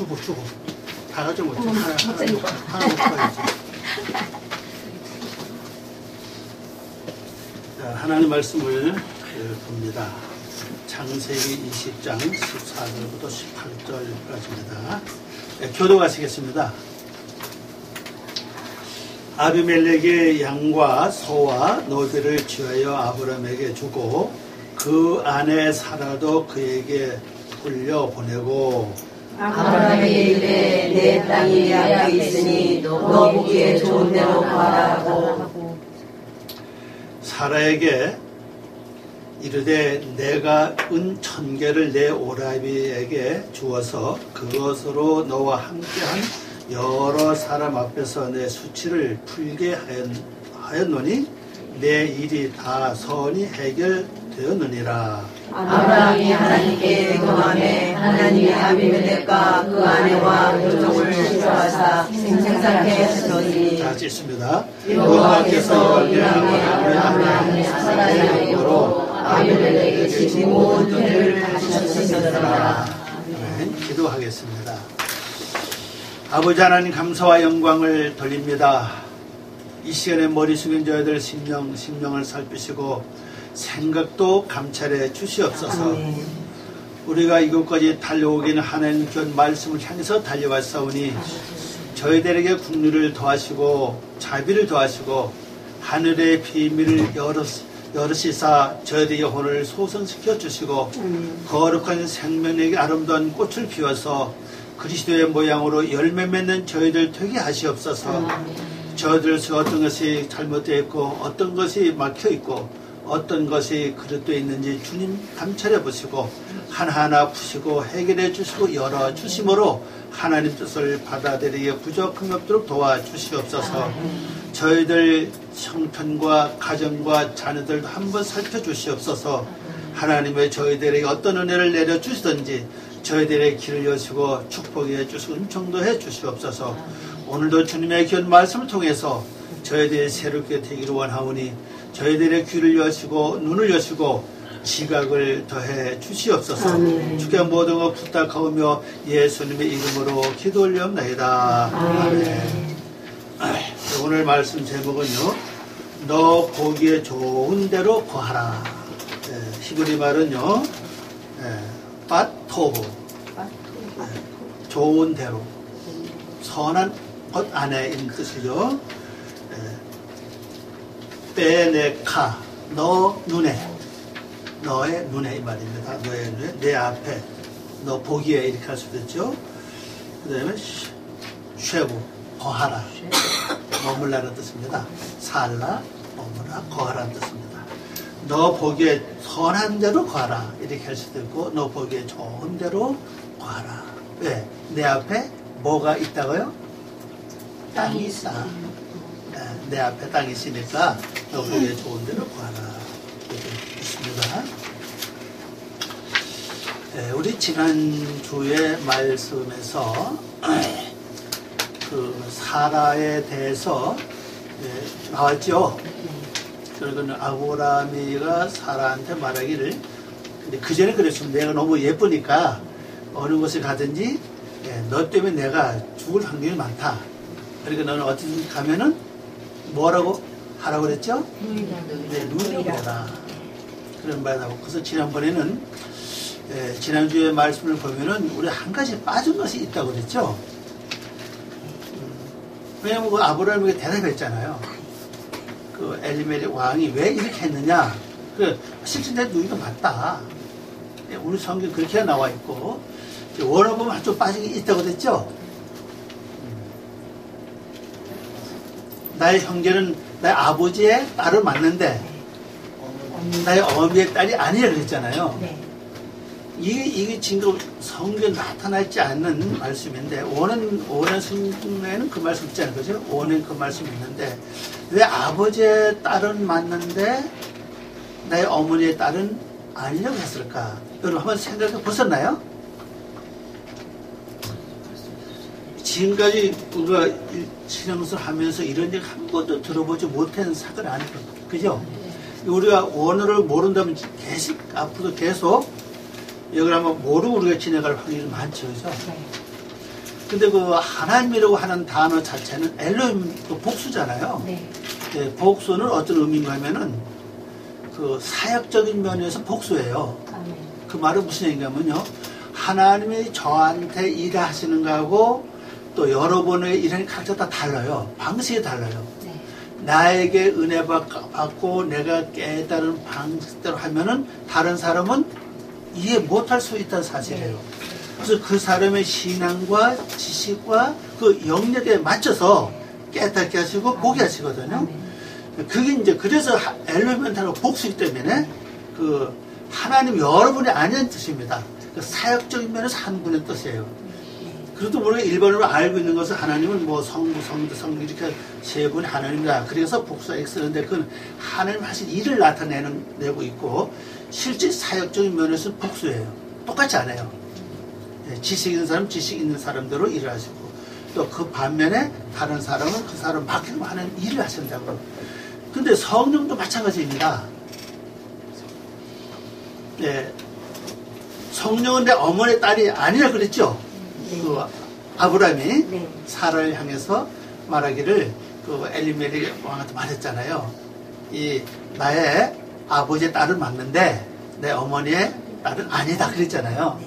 주고 주고. 다 가져 못해 하나 하나 자, 하나님 말씀을 예, 봅니다. 창세기 20장 14절부터 18절까지입니다. 예, 교도하시겠습니다. 아비멜렉의 양과 소와 노비를 취하여 아브라함에게 주고 그 안에 살아도 그에게 돌려 보내고 아브라함에게 이르되 내 땅이 내 앞에 있으니 너 보기에 좋은 대로 가라고. 사라에게 이르되 내가 은 천 개를 내 오라비에게 주어서 그것으로 너와 함께한 여러 사람 앞에서 내 수치를 풀게 하였, 하였노니 내 일이 다 선이 해결 되었느니라. 아브라함이 하나님께 경함에 하나님이 아비멜렉과 그 아내와 교종을 시사하사 생생하게 하시더니 다 읽습니다. 여호와께서 일하게 아브라함의 사라의 영으로 아비멜렉에게 주신 모든 은혜를 하셨으니라 아멘. 기도하겠습니다. 아버지 하나님 감사와 영광을 돌립니다. 이 시간에 머리 숙인 저희들 심령, 심령을 살피시고 생각도 감찰해 주시옵소서. 우리가 이곳까지 달려오기는 하나님 준 말씀을 향해서 달려왔사오니 저희들에게 국류를 더하시고 자비를 더하시고 하늘의 비밀을 열어, 열으시사 저희들의 영혼을 소성시켜 주시고 거룩한 생명에게 아름다운 꽃을 피워서 그리스도의 모양으로 열매 맺는 저희들 되게 하시옵소서. 저희들에서 어떤 것이 잘못되어 있고 어떤 것이 막혀 있고 어떤 것이 그릇되어 있는지 주님 감찰해 보시고 하나하나 푸시고 해결해 주시고 열어 주심으로 하나님 뜻을 받아들이기에 부족함이 없도록 도와주시옵소서. 저희들 형편과 가정과 자녀들도 한번 살펴주시옵소서. 하나님의 저희들에게 어떤 은혜를 내려 주시든지 저희들의 길을 여시고 축복해 주시고 은총도 해 주시옵소서. 오늘도 주님의 귀한 말씀을 통해서 저희들이 새롭게 되기를 원하오니 저희들의 귀를 여시고 눈을 여시고 지각을 더해 주시옵소서. 주께 모든 것 부탁하오며 예수님의 이름으로 기도 올려옵나이다. 아멘. 오늘 말씀 제목은요 너 보기에 좋은 대로 거하라. 예, 히브리 말은요 예, 빠토브 예, 좋은 대로 선한 것 안에 있는 뜻이죠 예, 빼내카. 너 눈에. 너의 눈에 이 말입니다. 너의 눈에. 내 앞에. 너 보기에 이렇게 할 수도 있죠. 그 다음에 쉐부 거하라. 머물라는 뜻입니다. 살라 머물라 거하라는 뜻입니다. 너 보기에 선한 대로 거하라. 이렇게 할 수도 있고 너 보기에 좋은 대로 거하라. 왜? 내 앞에 뭐가 있다고요? 땅이 있다. 네, 내 앞에 땅이 있으니까 너 보기에 좋은 대로 거하라 이렇게 있습니다 네, 우리 지난주에 말씀에서 그 사라에 대해서 예, 나왔죠. 그러고는 아브라함이가 사라한테 말하기를 근데 그 전에 그랬습니다. 내가 너무 예쁘니까 어느 곳에 가든지 예, 너 때문에 내가 죽을 확률이 많다. 그러니까 너는 어디 가면은 뭐라고 하라고 그랬죠? 네, 눈이 보라. 그런 말이 나오고 그래서 지난번에는 예, 지난주에 말씀을 보면은 우리 한 가지 빠진 것이 있다고 그랬죠? 왜냐면 그 아브라함에게 대답했잖아요. 그 엘리멜렉 왕이 왜 이렇게 했느냐? 그 실제 내 누이가 맞다. 예, 우리 성경 그렇게 나와 있고 원어 보면 한쪽 빠진 게 있다고 그랬죠. 나의 형제는 나의 아버지의 딸을 맞는데 나의 어미의 딸이 아니라 그랬잖아요. 이게, 이게 지금 성경에 나타나 있지 않는 말씀인데, 원은, 원의 성경에는 그 말씀 있지 않은 거죠? 원은 그 말씀이 있는데, 왜 아버지의 딸은 맞는데, 나의 어머니의 딸은 아니라고 했을까? 여러분 한번 생각해 보셨나요? 지금까지 우리가 신앙을 하면서 이런 얘기 한 번도 들어보지 못한 사건 아니거든요. 그죠? 우리가 원어를 모른다면 계속, 앞으로 계속 여기 한번 모르고 우리가 지나갈 확률이 많죠. 그죠? 근데 그 하나님이라고 하는 단어 자체는 엘로힘 그 복수잖아요. 네. 예, 복수는 어떤 의미인가 하면은 그 사역적인 면에서 복수예요. 아멘. 그 말은 무슨 얘기냐면요. 하나님이 저한테 일하시는 거하고 또 여러분의 일하는 각자 다 달라요. 방식이 달라요. 네. 나에게 은혜 받- 받고 내가 깨달은 방식대로 하면은 다른 사람은 이해 못할 수 있다는 사실이에요. 그래서 그 사람의 신앙과 지식과 그 영역에 맞춰서 깨닫게 하시고 보게 하시거든요. 아멘. 그게 이제 그래서 하- 엘리멘탈과 복수이기 때문에 그 하나님 여러분이 아니는 뜻입니다. 그 사역적인 면에서 한 분의 뜻이에요. 그래도 우리가 일반으로 알고 있는 것은 하나님은 뭐 성부, 성도, 성부 이렇게 세 분이 하나님이다. 그래서 복수하게 쓰는데 그건 하나님 하신 일을 나타내는 내고 있고 실제 사역적인 면에서는 복수예요. 똑같지 않아요. 예, 지식 있는 사람, 지식 있는 사람대로 일을 하시고 또 그 반면에 다른 사람은 그 사람 맡기고 하는 일을 하신다고. 근데 성령도 마찬가지입니다. 예, 성령은 내 어머니 딸이 아니라 그랬죠. 그 아브라함이 네. 사라를 향해서 말하기를 그 엘리멜리 왕한테 말했잖아요. 이 나의 아버지의 딸은 맞는데 내 어머니의 딸은 아니다 그랬잖아요.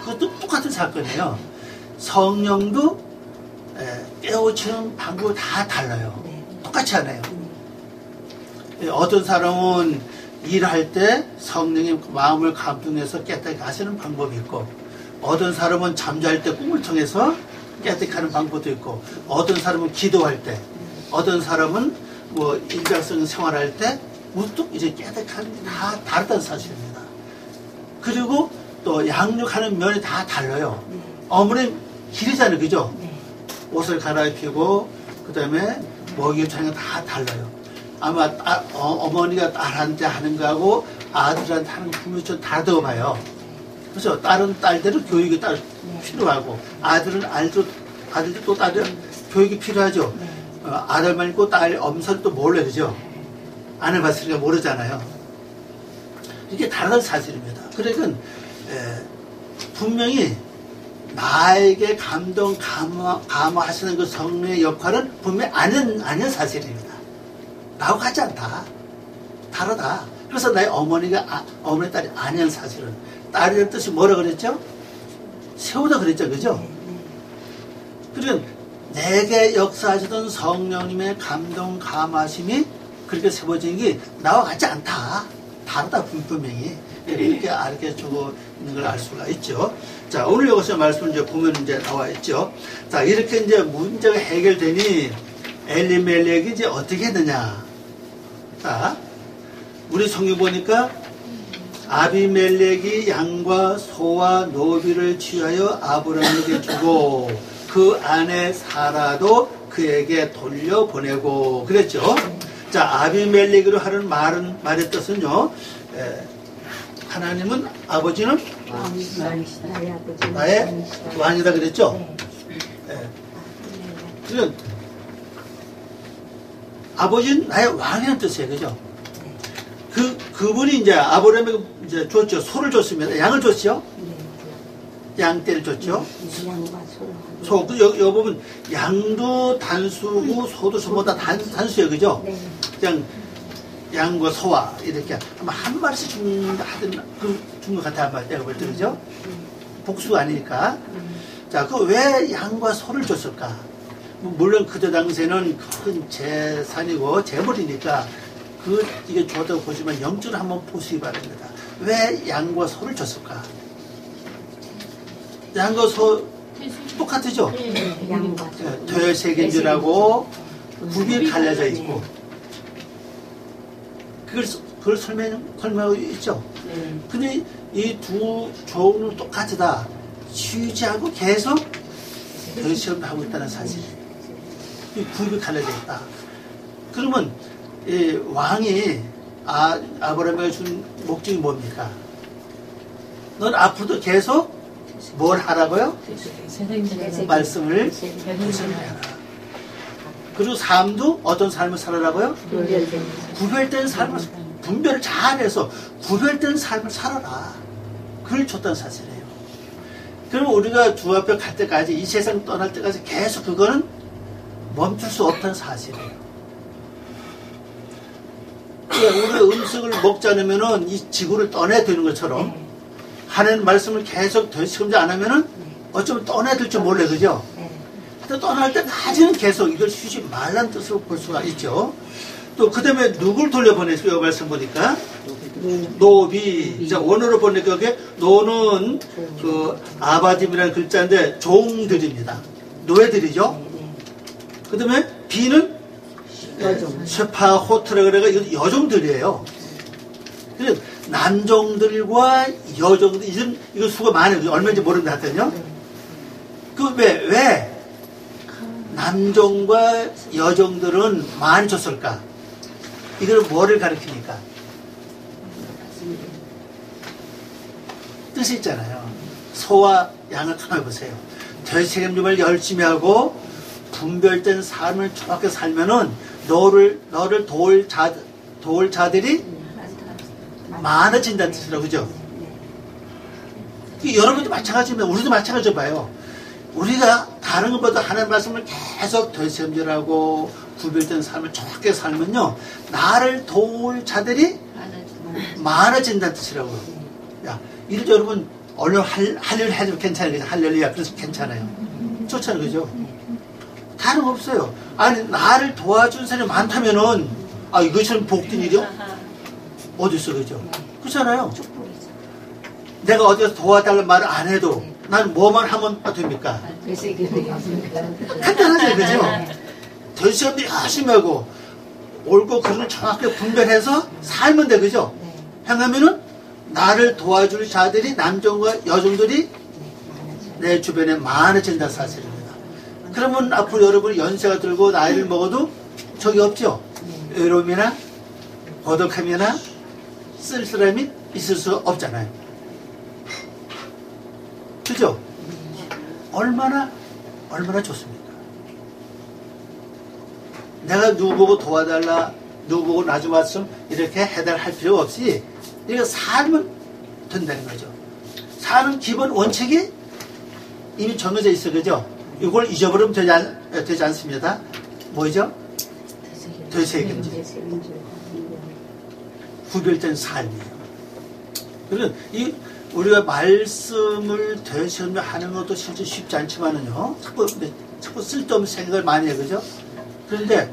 그것도 똑같은 사건이에요. 성령도 에, 깨우치는 방법이 다 달라요. 네. 똑같이 하네요. 예, 어떤 사람은 일할 때 성령이 마음을 감동해서 깨닫게 하시는 방법이 있고 어떤 사람은 잠잘 때 꿈을 통해서 깨닫게 하는 방법도 있고 어떤 사람은 기도할 때 어떤 사람은 뭐 일상적인 생활할 때 우뚝 이제 게다 다르다는 사실입니다. 그리고 또 양육하는 면이 다 달라요. 어머니 길이잖아요. 그죠? 네. 옷을 갈아입히고 그다음에 먹이 차는 다 달라요. 아마 딸- 어, 머니가 딸한테 하는 거하고 아들한테 하는 좀 다르다고 봐요. 그래서 딸은 딸대로 교육이 딸 필요하고 아들은 아들도 아들도 또딸 교육이 필요하죠. 어, 아들만 있고 딸또 몰라요, 그죠? 안 해봤으니까 모르잖아요. 이게 다른 사실입니다. 그러니까 에, 분명히 나에게 감동 감화, 감화하시는 그 성령의 역할은 분명히 아닌 아닌 사실입니다. 나하고 같지 않다. 다르다. 그래서 나의 어머니가 아, 어머니 딸이 아니는 사실은 딸이라는 뜻이 뭐라 그랬죠? 세우다 그랬죠, 그죠? 그러니까 내게 역사하시던 성령님의 감동 감하심이 그렇게 세워진 게 나와 같지 않다. 다르다 분명히 이렇게 알게 주고 있는 걸 알 수가 있죠. 자 오늘 여기서 말씀 이제 보면 이제 나와 있죠. 자 이렇게 이제 문제가 해결되니 엘리멜렉이 이제 어떻게 했느냐. 자 우리 성경 보니까 아비멜렉이 양과 소와 노비를 취하여 아브라함에게 주고 그 안에 사라도 그에게 돌려보내고 그랬죠. 자 아비멜렉으로 하는 말은 말의 뜻은요. 에, 하나님은 아버지는. 나의 왕이다 그랬죠. 네. 예. 아버지는 나의 왕이라는 뜻이에요, 그죠? 그 그분이 이제 아브라함에게 이제 줬죠. 소를 줬습니다. 양을 줬죠. 네. 양떼를 줬죠. 양과 소로. 소, 그 여기, 여기 보면 양도 단수고 소도 전부 다 단, 단수예요, 그죠? 네. 그냥 양과 소와 이렇게 아마 한 마리씩 죽는 하든 그준것 같아 한 마리 내가 볼 때, 그죠? 복수가 아니니까. 자, 그 왜 양과 소를 줬을까? 뭐 물론 그때 당시에는 큰 재산이고 재물이니까 그 이게 줘도 보지만 영적으로 한번 보시기 바랍니다. 왜 양과 소를 줬을까? 양과 소 똑같죠? 양과 소. 예, 되새긴줄하고 굽이 갈려져 있고 그걸 서- 그걸 설명 설명하고 있죠. 네. 근데 이두 종은 똑같다. 쉬지 않고 계속 변시험을 하고 있다는 사실이에요. 이 굽이 갈려져 있다. 그러면 이 왕이 아, 아브라함에게 준 목적이 뭡니까? 넌 앞으로도 계속 뭘 하라고요? 말씀을 구성해라. 그리고 삶도 어떤 삶을 살아라고요? 구별된 삶을 분별을 잘해서 구별된 삶을 살아라. 그걸 줬다는 사실이에요. 그러면 우리가 주 앞에 갈 때까지 이 세상 떠날 때까지 계속 그거는 멈출 수 없다는 사실이에요. 예, 우리가 음식을 먹지 않으면은 이 지구를 떠나야 되는 것처럼 네. 하는 말씀을 계속 되시금지 안 하면은 어쩌면 떠나야 될줄 몰래 그죠? 네. 근데 떠날 때까지는 계속 이걸 쉬지 말란 뜻으로 볼 수가 있죠. 또 그 다음에 누굴 돌려보냈어요? 이 말씀 보니까 노비. 자 원어로 보니까 그게 노는 그 아바딤이라는 글자인데 종들입니다. 노예들이죠. 그 다음에 비는 여종. 쇠파 호트라 그래가 이거 여종들이에요. 그래서 남종들과 여종들 이런 이거 수가 많아요. 얼마인지 모르는데 하여튼요. 그왜 왜 남종과 여종들은 많이 줬을까? 이거는 뭐를 가리킵니까? 뜻이 있잖아요. 소와 양을 가만 보세요. 되책임을 열심히 하고 분별된 삶을 정확하게 살면은 너를 너를 도울 자 도울 자들이 많아진다는 뜻이라고 그죠? 이 여러분도 마찬가지입니다. 우리도 마찬가지로 봐요. 우리가 다른 것보다 하나님 말씀을 계속 되새김질하고 구별된 삶을 정확하게 살면요. 나를 도울 자들이 많아진다는 뜻이라고요. 야, 이럴 여러분 얼른 할, 할일 해도 괜찮아요. 할렐루야. 그래서 괜찮아요. 좋잖아요. 그죠? 거 없어요. 아니, 나를 도와준 사람이 많다면은, 아, 이것처럼 복된 일이요? 어딨어, 그죠? 그렇잖아요. 내가 어디서 도와달라는 말을 안 해도, 난 뭐만 하면 됩니까? 간단하죠, 그죠? 대시험도 열심히 하고, 옳고 그름을 정확하게 분별해서 살면 돼, 그죠? 행하면은, 나를 도와줄 자들이, 남종과 여종들이 내 주변에 많아진다 사실입니다. 그러면 앞으로 여러분이 연세가 들고 나이를 먹어도 적이 없죠? 외로움이나 고독함이나 쓸쓸함이 있을 수 없잖아요. 그죠? 얼마나, 얼마나 좋습니까? 내가 누구 보고 도와달라, 누구 보고 나 좀 왔으면 이렇게 해달할 필요 없이 이거 살면 된다는 거죠. 사는 기본 원칙이 이미 정해져 있어, 그죠? 이걸 잊어버리면 되지, 않, 되지 않습니다. 뭐죠? 되새김질. 구별된 삶이에요. 그러면 이 우리가 말씀을 되새김하는 것도 실제 쉽지 않지만은요. 자꾸 자꾸 쓸데없는 생각을 많이 해, 그죠? 그런데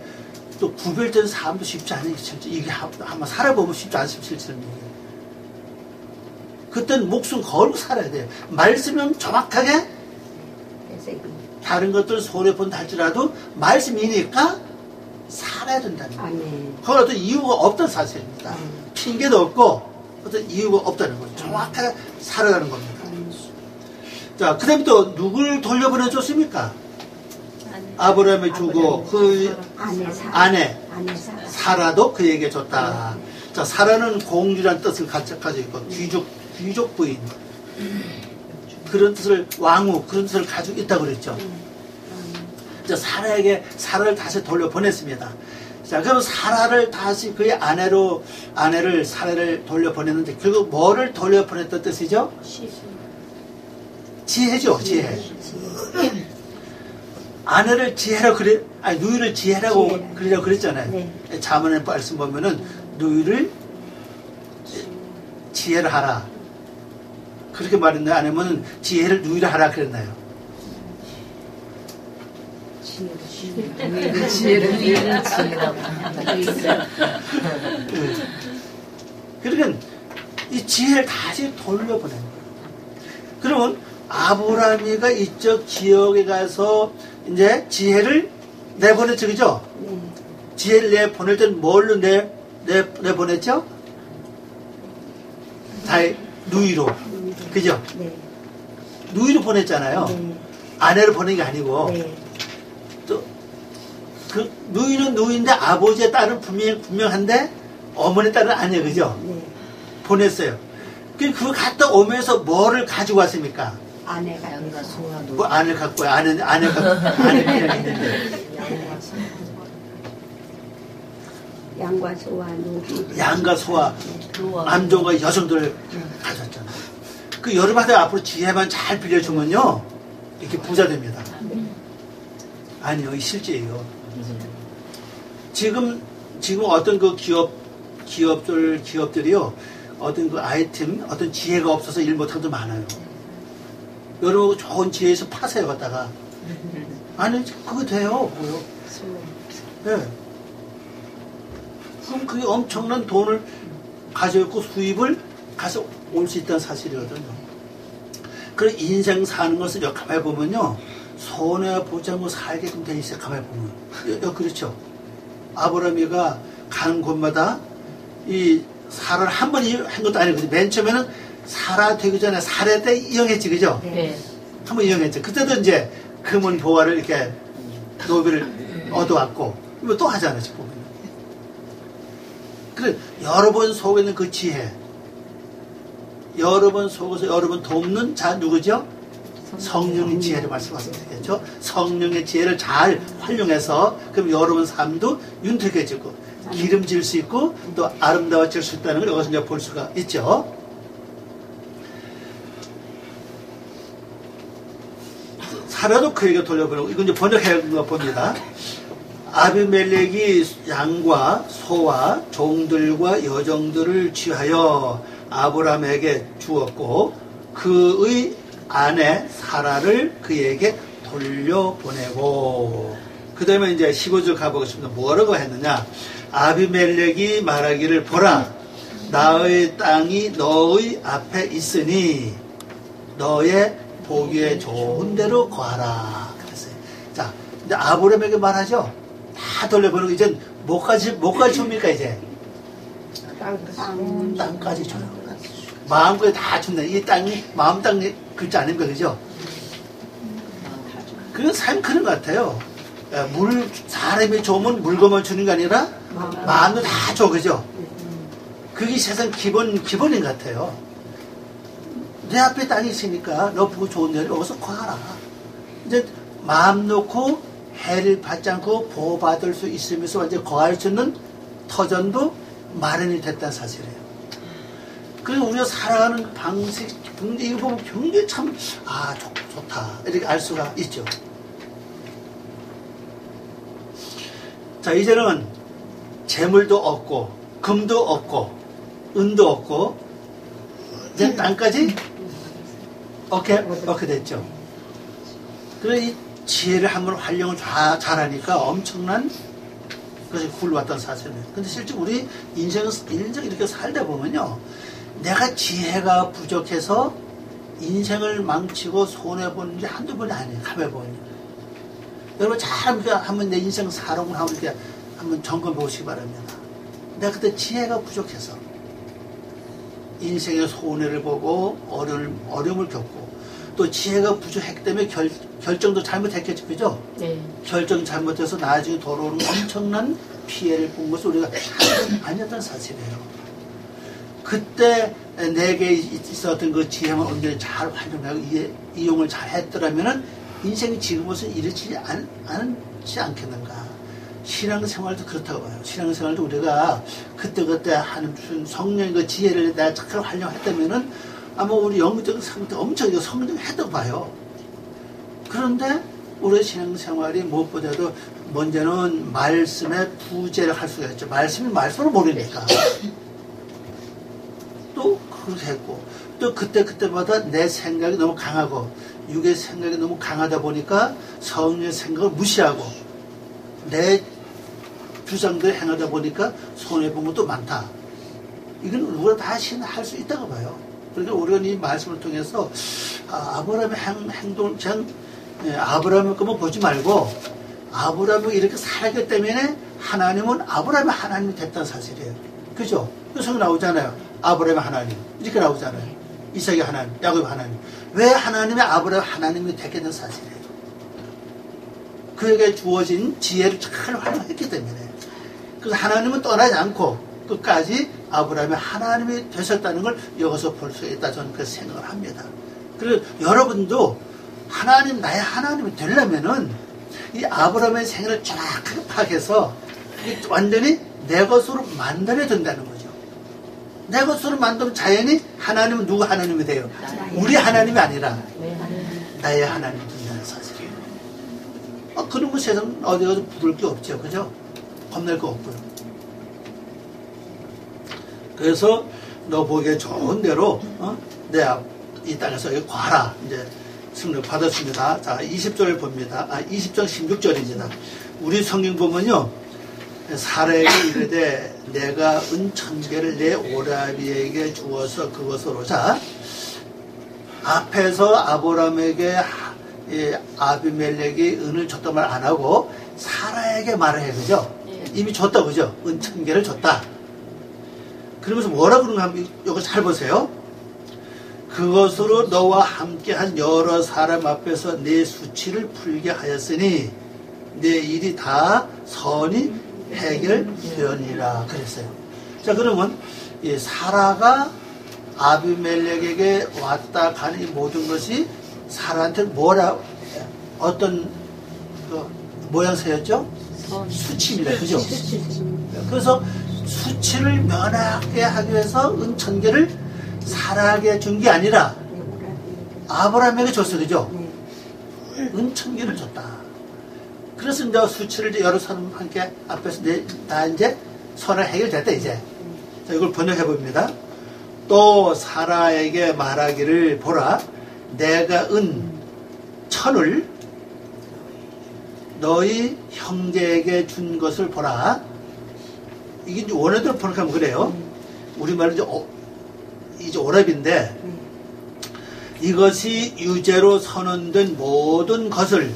또 구별된 삶도 쉽지 않아요. 실제 이게 한번 살아보면 쉽지 않습니다. 실제는. 그땐 목숨 걸고 살아야 돼요. 말씀은 정확하게 다른 것들 손해본다 할지라도 말씀이니까 살아야 된다는 거예요. 아멘. 그건 어떤 이유가 없다는 사실입니다. 음. 핑계도 없고 어떤 이유가 없다는 거죠. 정확하게 살아가는 겁니다. 자, 그 다음에 또 누굴 돌려보내줬습니까? 아브라함에 주고 그 아내 사. 아내 아내 사. 사라도 그에게 줬다. 자, 사라는 공주란 뜻을 가지고 있고 귀족, 귀족 부인. 그런 뜻을 왕후 그런 뜻을 가지고 있다고 그랬죠. 자, 사라에게 사라를 다시 돌려 보냈습니다. 자, 그럼 사라를 다시 그의 아내로 아내를 사라를 돌려 보냈는데 결국 뭐를 돌려 보냈던 뜻이죠? 지혜죠, 지혜. 아내를 지혜라고 그래, 아니 누이를 지혜라고 지혜. 그리라고 그랬잖아요. 네. 자문의 말씀 보면은 누이를 지혜를 하라. 그렇게 말했나요? 아니면 지혜를 누이를 하라 그랬나요? 지혜를 지혜를 그러니까 이 지혜를 다시 돌려보내는 거예요. 그러면 아브라함이가 이쪽 지역에 가서 이제 지혜를 내보냈죠, 그죠? 네. 지혜를 내보낼 때는 뭘로 내, 내, 내보냈죠? 다 누이로. 그죠? 네. 누이로 보냈잖아요. 네. 아내를 보낸 게 아니고. 네. 또, 그, 누이는 누이인데 아버지의 딸은 분명, 분명한데 어머니 딸은 아니에요, 그죠? 네. 보냈어요. 그, 그거 갔다 오면서 뭐를 가지고 왔습니까? 아내가 돼서. 소화도 뭐 아내를 갖고 와요. 아내, 아내가, 아내 그냥 있는데. 양과 소와 노비. 양과 소와 노아 남종과 여성들을 가졌잖아요. 그 여러분한테 앞으로 지혜만 잘 빌려주면요 이렇게 부자 됩니다. 아니요, 이 실제예요. 지금 지금 어떤 그 기업 기업들 기업들이요 어떤 그 아이템 어떤 지혜가 없어서 일 못하는 분 많아요. 여러분 좋은 지혜에서 파세요 갖다가 아니 그거 돼요 뭐요? 네. 그럼 그게 엄청난 돈을 가져있고 수입을 가서 올 수 있다는 사실이거든요. 그래 인생 사는 것을 여 가만히 보면요 손해 보지 않고 살게끔 돼 있어요. 가만히 보면 여, 여 그렇죠. 아브라미가 가는 곳마다 이 살을 한번한 것도 아니거든요. 맨 처음에는 살아 되기 전에 살해 때 이용했지 그죠? 네. 한 번 이용했죠. 그때도 이제 금은 보화를 이렇게 노비를 얻어왔고 이거 또 하잖아요. 지금 보면. 그래 여러 번 속에 있는 그 지혜 여러 번 속에서 여러 번 돕는 자 누구죠? 성령의 지혜를 말씀하시면 되겠죠. 성령의 지혜를 잘 활용해서 그럼 여러분 삶도 윤택해지고 기름질 수 있고 또 아름다워질 수 있다는 걸 여기서 이제 볼 수가 있죠. 사라도 그에게 돌려보내고 이건 이제 번역해 거 봅니다. 아비멜렉이 양과 소와 종들과 여종들을 취하여 아브람에게 주었고 그의 아내 사라를 그에게 돌려보내고 그 다음에 이제 15절 가보겠습니다. 뭐라고 했느냐 아비멜렉이 말하기를 보라 나의 땅이 너의 앞에 있으니 너의 보기에 좋은 대로 거하라 그랬어요. 자 이제 아브람에게 말하죠. 다 돌려보내고 이제 뭐까지 뭐까지 줍니까 이제 땅까지 줘요. 마음까지 다 준다. 이 땅이 마음 땅 글자 아닙니까 그죠? 그건 삶 그런 것 같아요. 물 사람이 좋으면 물건만 주는 게 아니라 마음도 다 줘 그죠? 그게 세상 기본 기본인 것 같아요. 내 앞에 땅이 있으니까 너 보고 좋은 데를 여기서 거하라. 이제 마음 놓고 해를 받지 않고 보호받을 수 있으면서 완전 거할 수 있는 터전도 마련이 됐다는 사실이에요. 그리고 우리가 살아가는 방식, 이거 보면 굉장히 참, 아, 좋, 좋다. 이렇게 알 수가 있죠. 자, 이제는 재물도 없고, 금도 없고, 은도 없고, 이제 땅까지 오케이, 오케이 됐죠. 그래, 이 지혜를 한번 활용을 잘, 잘하니까 엄청난 것이 굴러왔던 사실이에요. 근데 실제 우리 인생, 인생 이렇게 살다 보면요. 내가 지혜가 부족해서 인생을 망치고 손해보는 게 한두 번이 아니에요. 보면. 여러분 잘 한번 내 인생 살아온 하고 이렇게 한번 점검해 보시기 바랍니다. 내가 그때 지혜가 부족해서 인생의 손해를 보고 어려움, 어려움을 겪고 또 지혜가 부족했기 때문에 결, 결정도 잘못했겠죠. 그죠? 네. 결정 잘못해서 나중에 돌아오는 엄청난 피해를 본 것을 우리가 아니었던 사실이에요. 그때 내게 있었던 그 지혜만 언제 잘 활용하고 이용을 잘 했더라면은 인생이 지금으로서 이렇지 않, 않지 않겠는가. 신앙생활도 그렇다고 봐요. 신앙생활도 우리가 그때그때 하는 무슨 성령의 그 지혜를 내가 잘 활용했다면은 아마 우리 영적인 상태 엄청 성장했다고 봐요. 그런데 우리 신앙생활이 무엇보다도 먼저는 말씀에 부재를 할 수가 있죠. 말씀이 말씀을 모르니까. 또 그렇게 했고 또 그때 그때마다 내 생각이 너무 강하고 육의 생각이 너무 강하다 보니까 성령의 생각을 무시하고 내 주장대로 행하다 보니까 손해본 것도 많다. 이건 누구나 다 신할 수 있다고 봐요. 그러니까 우리가 이 말씀을 통해서 아, 브라함의 행, 행동을 그냥 예, 아브라함의 것만 보지 말고 아브라함이 이렇게 살기 때문에 하나님은 아브라함의 하나님이 됐다는 사실이에요. 그죠? 성경 나오잖아요. 아브라함의 하나님 이렇게 나오잖아요. 이삭의 하나님, 야곱의 하나님. 왜 하나님의 아브라함 하나님이 됐겠는 사실이에요. 그에게 주어진 지혜를 잘 활용했기 때문에. 그래서 하나님은 떠나지 않고 끝까지 아브라함의 하나님이 되셨다는 걸 여기서 볼 수 있다 저는 그 생각을 합니다. 그리고 여러분도 하나님 나의 하나님이 되려면은 이 아브라함의 생애를 쫙 파악해서 완전히 내 것으로 만들어야 된다는 거죠. 내 것으로 만들면 자연히 하나님은 누구 하나님이 돼요? 우리 하나님이 아니라 나의 하나님이 된다는 사실이에요. 아, 그런 거 세상 어디 가서 부를 게 없죠. 그죠? 겁낼 거 없고요. 그래서 너 보기에 좋은 대로 어? 내앞이 땅에서 과라 이제 승리 받았습니다. 자 20절 봅니다. 아 20절 16절입니다. 우리 성경 보면요. 사례에게 이르되 내가 은 천개를 내 오라비에게 주어서 그것으로 자 앞에서 아브라함에게 아비멜렉이 은을 줬단 말안 하고 사라에게 말을 해 그죠? 이미 줬다 그죠? 은 천개를 줬다. 그러면서 뭐라 그러는가 한번 이거 잘 보세요. 그것으로 너와 함께한 여러 사람 앞에서 내 수치를 풀게 하였으니 내 일이 다 선이 해결되었니라 그랬어요. 자 그러면 이 사라가 아비멜렉에게 왔다 가는 이 모든 것이 사라한테 뭐라 어떤 그 모양새였죠? 수치입니다. 그죠? 그래서 수치를 면하게 하기 위해서 은천계를 사라에게 준 게 아니라 아브라함에게 줬어 그죠? 은천계를 줬다. 그래서 이제 수치를 이제 여러 사람 함께 앞에서 내, 다 이제 선을 해결됐다 이제. 자, 이걸 번역해 봅니다. 또 사라에게 말하기를 보라 내가 은 천을 너희 형제에게 준 것을 보라. 이게 이제 원어대로 번역하면 그래요. 우리말은 이제, 어, 이제 오랍인데, 이것이 유죄로 선언된 모든 것을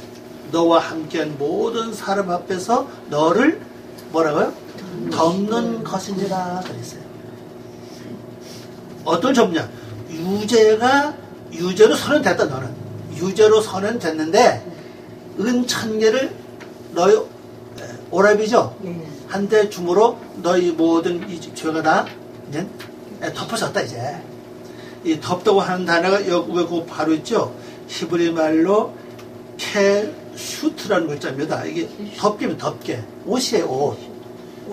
너와 함께한 모든 사람 앞에서 너를 뭐라고요? 덮는 것이니라 그랬어요. 어떤 점냐? 유죄가 유죄로 선언됐다 너는 유죄로 선언됐는데 은 천 개를 너희 오랍이죠? 한대 줌으로 너희 모든 이 죄가 다 이제 덮어졌다 이제 이 덮다고 하는 단어가 여기 그 바로 있죠? 히브리 말로 캐슈트라는 글자입니다. 이게 덮개면 덮개 옷이에요 옷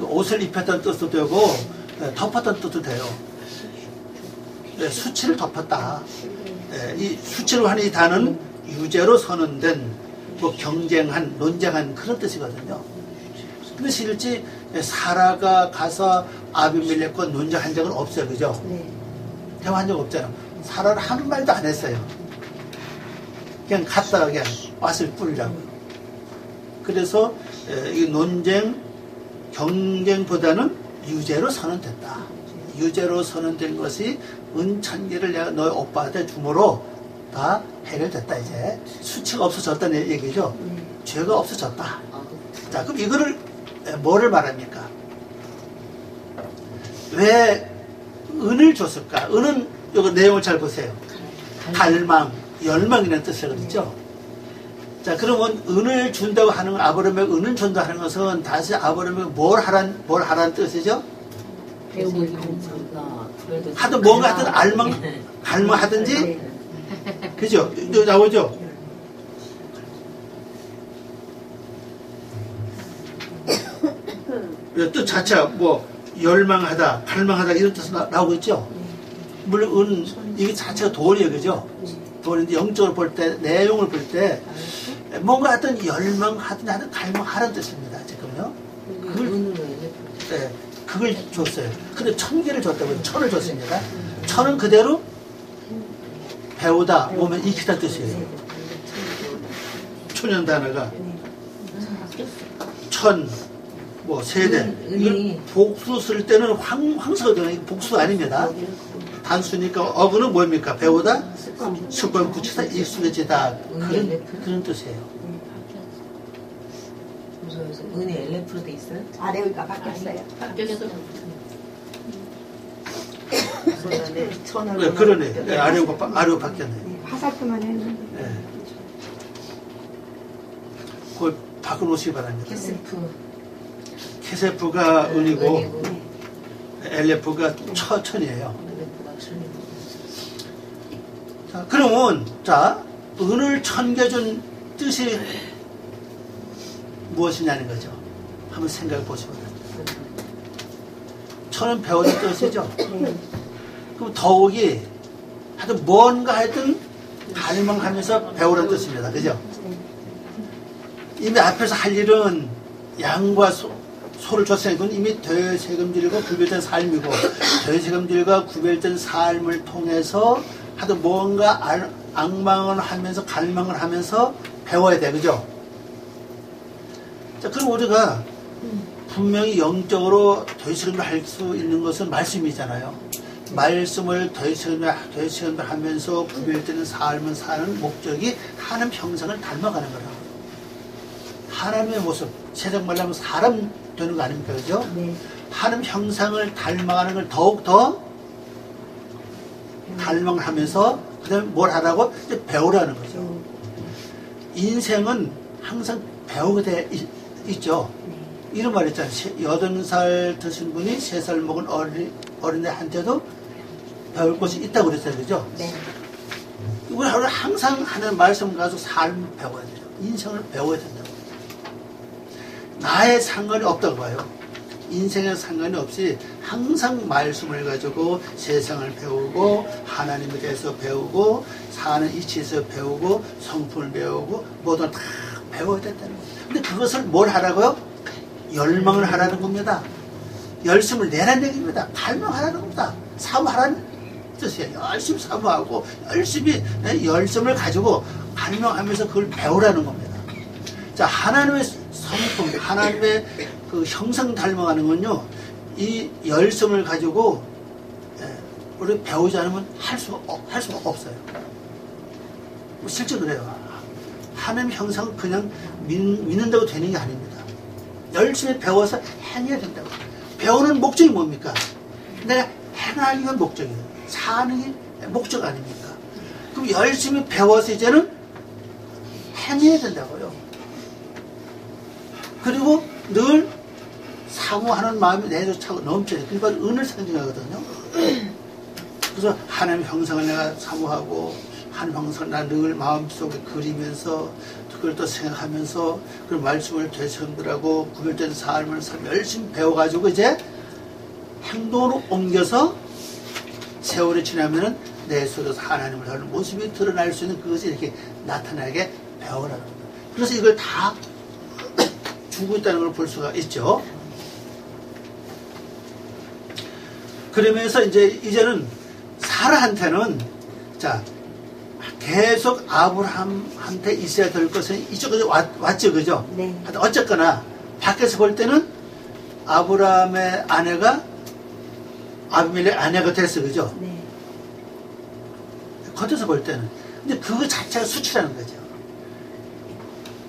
옷을 입혔다는 뜻도 되고 덮었다는 뜻도 돼요. 네, 수치를 덮었다. 네, 이 수치로 하는 이 단어는 유죄로 선언된 뭐 경쟁한 논쟁한 그런 뜻이거든요. 근데 실제 사라가 가서 아비멜렉과 논쟁한 적은 없어요, 그죠? 네. 대화한 적 없잖아요. 사라는 한 말도 안 했어요. 그냥 갔다가 그냥 왔을 뿐이라고요. 그래서 이 논쟁 경쟁보다는 유죄로 선언됐다. 유죄로 선언된 것이 은천계를 내가 너희 오빠한테 주므로 다 해결됐다 이제 수치가 없어졌다는 얘기죠. 죄가 없어졌다. 자 그럼 이거를 뭐를 말합니까? 왜 은을 줬을까? 은은 이거 내용을 잘 보세요. 갈망, 열망이라는 뜻이거든요. 자 그러면 은을 준다고 하는 건 아브라함에게 은을 준다 하는 것은 다시 아브라함에게 뭘 하란 뭘 하라는 뜻이죠? 하든 뭔가 하든 알망 갈망하든지 그죠? 또 나오죠? 뜻 자체가 뭐 열망하다, 갈망하다 이런 나, 나오고 있죠? 물론 은 이게 자체가 돈이에요, 그죠? 돈인데 영적으로 볼 때, 내용을 볼때 뭔가 하든 열망하든 하든 갈망하라는 뜻입니다, 지금요. 그걸, 네, 그걸 줬어요. 근데 천 개를 줬다고요. 천을 줬습니다. 천은 그대로 배우다, 보면 익히다 뜻이에요. 초년 단어가 천, 뭐 세대. 이걸 복수 쓸 때는 황, 황서거든요. 복수 아닙니다. 단수니까 어구는 뭡니까? 배우다, 습관 붙이다, 익숙해지다. 그런, 그런 뜻이에요. 은혜 LF로 돼 있어요? 아래가 바뀌었어요. 바뀌었어. 네, 그러네. 네, 아래가, 바- 아래가 바뀌었네. 네, 화살표만 했는데. 네. 그걸 바꿔놓으시기 바랍니다. 캐스프 케세프가 은이고, 은이고 엘레프가 처, 천이에요. 자, 그러면, 자, 은을 천개 준 뜻이 무엇이냐는 거죠. 한번 생각해 보시면. 천은 배우는 뜻이죠. 그럼 더욱이 하여튼 뭔가 하여튼 갈망하면서 배우라는 뜻입니다. 그죠? 이미 앞에서 할 일은 양과 소, 소를 줬으니 그건 이미 되세금질과 구별된 삶이고 되세금질과 구별된 삶을 통해서 하여튼 뭔가 알- 악망을 하면서 갈망을 하면서 배워야 돼. 그죠? 자, 그럼 우리가 분명히 영적으로 되시금을 할 수 있는 것은 말씀이잖아요. 말씀을 되시금을 하면서 구별되는 삶을 사는 목적이 하나님 형상을 닮아가는 거라. 하나님의 모습, 세상 말로 하면 사람 되는 거 아닙니까? 그죠? 네. 하나님 형상을 닮아가는 걸 더욱 더 닮아하면서 그다음에 뭘 하라고 이제 배우라는 거죠. 인생은 항상 배우게 돼 있, 있죠. 이런 말 있잖아요. 세- 여든 살 드신 분이 세 살 먹은 어린, 어린애한테도 배울 것이 있다고 그랬어요. 그죠? 네. 우리 하루 항상 하는 말씀 가지고 삶을 배워야 돼요. 인생을 배워야 된다고. 나의 상관이 없다고 봐요. 인생에 상관이 없이 항상 말씀을 가지고 세상을 배우고 하나님에 대해서 배우고 사는 이치에서 배우고 성품을 배우고 모든 다 배워야 된다는 거예요. 근데 그것을 뭘 하라고요? 열망을 하라는 겁니다. 열심을 내라는 얘기입니다. 갈망하라는 겁니다. 사모하라는 뜻이에요. 열심히 사모하고 열심히 네, 열심을 가지고 갈망하면서 그걸 배우라는 겁니다. 자 하나님의 성품, 하나님의 그 형상 닮아가는 건요. 이 열심을 가지고 예, 우리 배우지 않으면 할 수, 할 수가 없어요. 실제 그래요. 하나님 형상은 그냥 믿, 믿는다고 되는 게 아닙니다. 열심히 배워서 행해야 된다고. 배우는 목적이 뭡니까? 내가 행하는 건 목적이에요. 사는 게 목적 아닙니까? 그럼 열심히 배워서 이제는 행해야 된다고요. 그리고 늘 사모하는 마음이 내도 차고 넘쳐요. 그러니까 은을 상징하거든요. 그래서 하나님 형상을 내가 사모하고 하나님 형상을 나늘 마음속에 그리면서 그걸 또 생각하면서 그 말씀을 되성들하고 구별된 삶을 살며 열심히 배워가지고 이제 행동으로 옮겨서 세월이 지나면은 내 속에서 하나님을 하는 모습이 드러날 수 있는 그것이 이렇게 나타나게 거예요. 그래서 이걸 다 주고 있다는 걸 볼 수가 있죠. 그러면서 이제 이제는 사라한테는 자 계속 아브라함한테 있어야 될 것은 이쪽까지 왔, 왔죠, 그죠? 네. 어쨌거나 밖에서 볼 때는 아브라함의 아내가 아비멜의 아내가 됐어, 그죠? 네. 겉에서 볼 때는. 근데 그거 자체가 수치라는 거죠.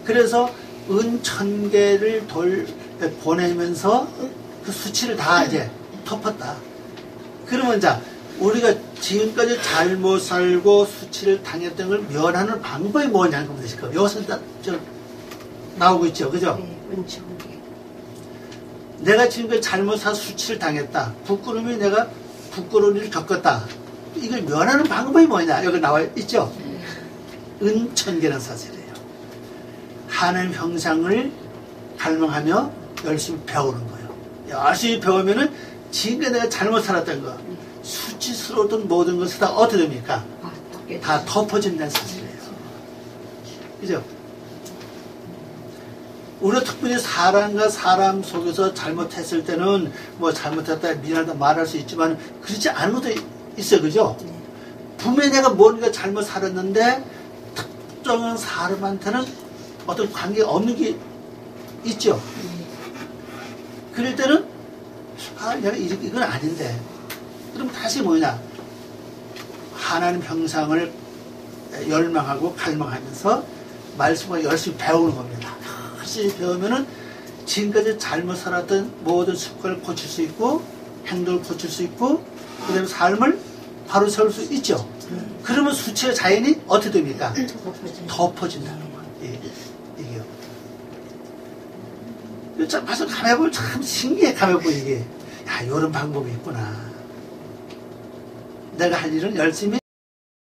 그래서 은 천 개를 돌 보내면서 그 수치를 다 이제 덮었다. 그러면 자, 우리가 지금까지 잘못 살고 수치를 당했던 걸 면하는 방법이 뭐냐는 겁니다. 지금 여기서 다, 저, 나오고 있죠. 그죠? 네. 내가 지금까지 잘못 사 수치를 당했다. 부끄러움이 내가 부끄러운 일을 겪었다. 이걸 면하는 방법이 뭐냐? 여기 나와 있죠? 은천계라는 사실이에요. 하나님 형상을 갈망하며 열심히 배우는 거예요. 열심히 배우면은 지금까지 내가 잘못 살았던 거, 수치스러웠던 모든 것을 다 어떻게 됩니까? 다 덮어진다는 사실이에요. 그죠? 우리가 특별히 사람과 사람 속에서 잘못했을 때는 뭐 잘못했다, 미안하다 말할 수 있지만 그렇지 않은 것도 있어요. 그죠? 분명히 내가 뭔가 잘못 살았는데 특정한 사람한테는 어떤 관계가 없는 게 있죠. 그럴 때는 아, 내가 이- 이건 아닌데. 그럼 다시 뭐냐? 하나님 형상을 열망하고 갈망하면서 말씀을 열심히 배우는 겁니다. 열심히 배우면은 지금까지 잘못 살았던 모든 습관을 고칠 수 있고 행동을 고칠 수 있고 그다음에 삶을 바로 세울 수 있죠. 그러면 수치의 자연이 어떻게 됩니까? 덮어진. 덮어진다는 거예요. 이게, 이게요. 이거 참, 봐서 가만보면 참 신기해, 가만보면 이게. 야, 이런 방법이 있구나. 내가 할 일은 열심히